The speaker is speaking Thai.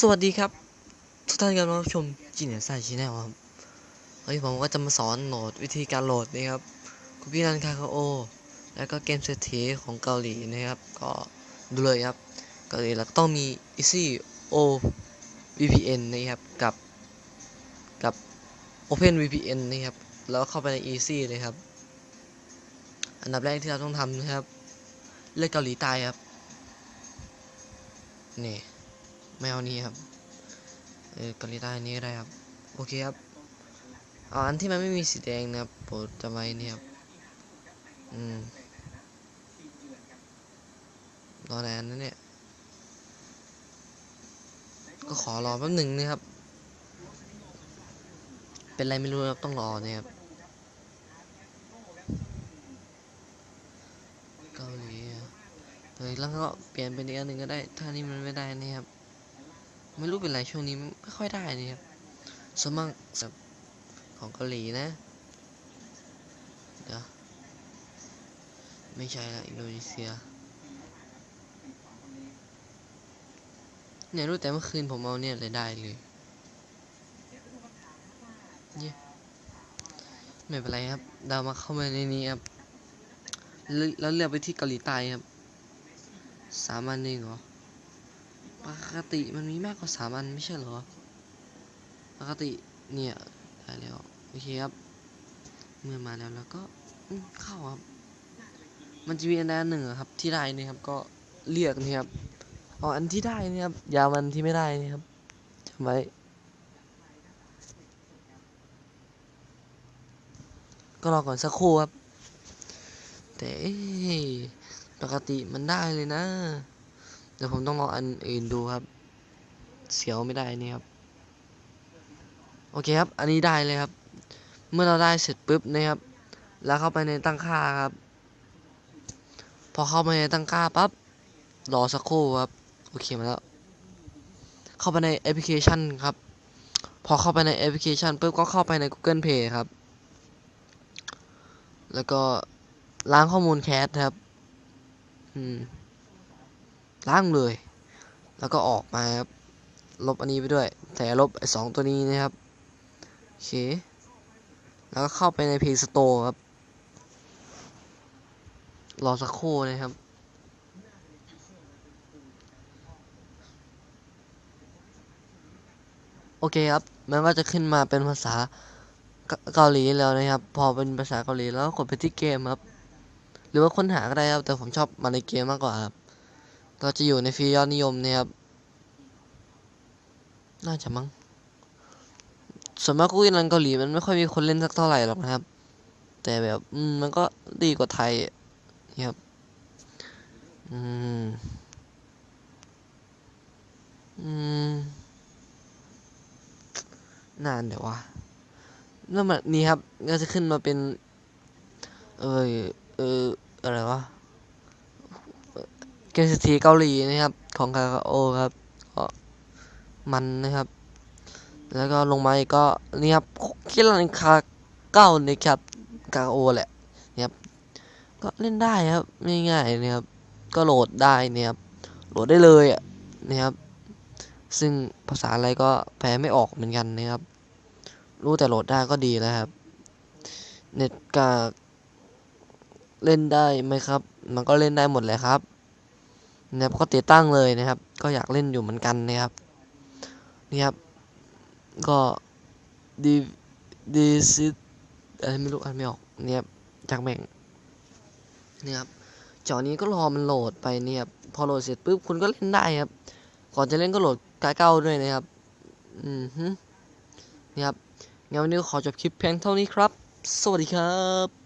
สวัสดีครับ ทุกท่านกำลังรับชมจีเนียสไซชีแนลครับวันนี้ผมก็จะมาสอนโหลดวิธีการโหลดนะครับคุพี่นันคาคาโอ แล้วก็เกมเศรษฐีของเกาหลีนะครับ ก็ดูเลยครับเกาหลีแล้วก็ต้องมี Easy O VPN นะครับกับกับ Open VPN นะครับแล้วเข้าไปใน Easy เลยครับ อันดับแรกที่เราต้องทำนะครับ เลือกเกาหลีใต้ครับนี่ ไม่เอานี้ครับเออกาหลีใต้นี้ก็ได้ครับ โอเคครับเอาอันที่มันไม่มีสีแดงนะครับโปรดจำไว้นี่ครับอืมรอนานนะเนี่ยก็ขอรอแป๊บหนึ่งนะครับ เป็นไรไม่รู้ครับต้องรอเนี่ยครับเกาหลีเฮ้ยแล้วก็เปลี่ยนเป็นอีกอันหนึ่งก็ได้ ถ้านี่มันไม่ได้นี่ครับ ไม่รู้เป็นไรช่วงนี้ไม่ค่อยได้นี่ครับส่วนมากแบบของเกาหลีนะเดี๋ยวไม่ใช่ละอินโดนีเซียเนี่ยรู้แต่เมื่อคืนผมเอาเนี่ยเลยได้เลยเนี่ยไม่เป็นไรครับ ดาวมาเข้ามาในนี้ครับ แล้วเลือกไปที่เกาหลีใต้ครับ สามอันเองเหรอ ปกติมันมีมากกว่าสามอันไม่ใช่เหรอ ปกติเนี่ยได้แล้วโอเคครับ เมื่อมาแล้วแล้วก็เข้าครับ มันจะมีอันใดอันหนึ่งอครับ ที่ได้นี่ครับ ก็เลือกนี่ครับเอาอันที่ได้นี่ครับยามันที่ไม่ได้นี่ครับจำไว้ก็รอก่อนสักครู่ครับ แต่ปกติมันได้เลยนะ เดี๋ยวผมต้องลองอันอื่นดูครับ เสียวไม่ได้นี่ครับ โอเคครับ อันนี้ได้เลยครับ เมื่อเราได้เสร็จปุ๊บนะครับ แล้วเข้าไปในตั้งค่าครับ พอเข้าไปในตั้งค่าปั๊บ รอสักครู่ครับ โอเคมาแล้ว เข้าไปในแอปพลิเคชันครับ พอเข้าไปในแอปพลิเคชันปุ๊บก็เข้าไปใน Google Play ครับ แล้วก็ล้างข้อมูลแคสครับ อืม ล้างเลย แล้วก็ออกมาครับลบอันนี้ไปด้วย แต่ลบไอ้สองตัวนี้นะครับโอเค แล้วก็เข้าไปใน Play Store ครับ รอสักครู่นะครับโอเคครับ มันก็จะขึ้นมาเป็นภาษาเกาหลีแล้วนะครับ พอเป็นภาษาเกาหลีแล้วกดไปที่เกมครับ หรือว่าค้นหาก็ได้ครับ แต่ผมชอบมาในเกมมากกว่าครับ ก็จะอยู่ในฟียอดนิยมเนี่ยครับ น่าจะมั้ง ส่วนมากกุยนันเกาหลีมันไม่ค่อยมีคนเล่นสักเท่าไหร่หรอกนะครับ แต่แบบมันก็ดีกว่าไทยอะนี่ครับ อืม อืม นานเดี๋ยววะแล้วมันนี่ครับ ก็จะขึ้นมาเป็น เออเอออะไรวะ เกมเศรษฐีเกาหลีนะครับ ของคาคาโอครับก็มันนะครับ แล้วก็ลงมาอีกก็นี่ครับคิรันคาเก้านะครับคาคาโอแหละนะครับก็เล่นได้ครับง่ายๆนะครับก็โหลดได้นะครับโหลดได้เลยอะนะครับ ซึ่งภาษาอะไรก็แปลไม่ออกเหมือนกันนะครับ รู้แต่โหลดได้ก็ดีแล้วครับเน็ตกาเล่นได้ไหมครับ มันก็เล่นได้หมดเลยครับ นะครับก็ติดตั้งเลยนะครับ ก็อยากเล่นอยู่เหมือนกันนะครับนี่ครับ ก็ดีดีซิอะไรไม่รู้อ่านไม่ออกเนี่ยครับจากแบ่งเนี่ยครับจอนี้ก็รอมันโหลดไปเนี่ยครับพอโหลดเสร็จปุ๊บคุณก็เล่นได้ครับ ก่อนจะเล่นก็โหลดกาเก้าด้วยนะครับ อืมฮึนี่ครับงั้นวันนี้ก็ขอจบคลิปเพียงเท่านี้ครับ สวัสดีครับ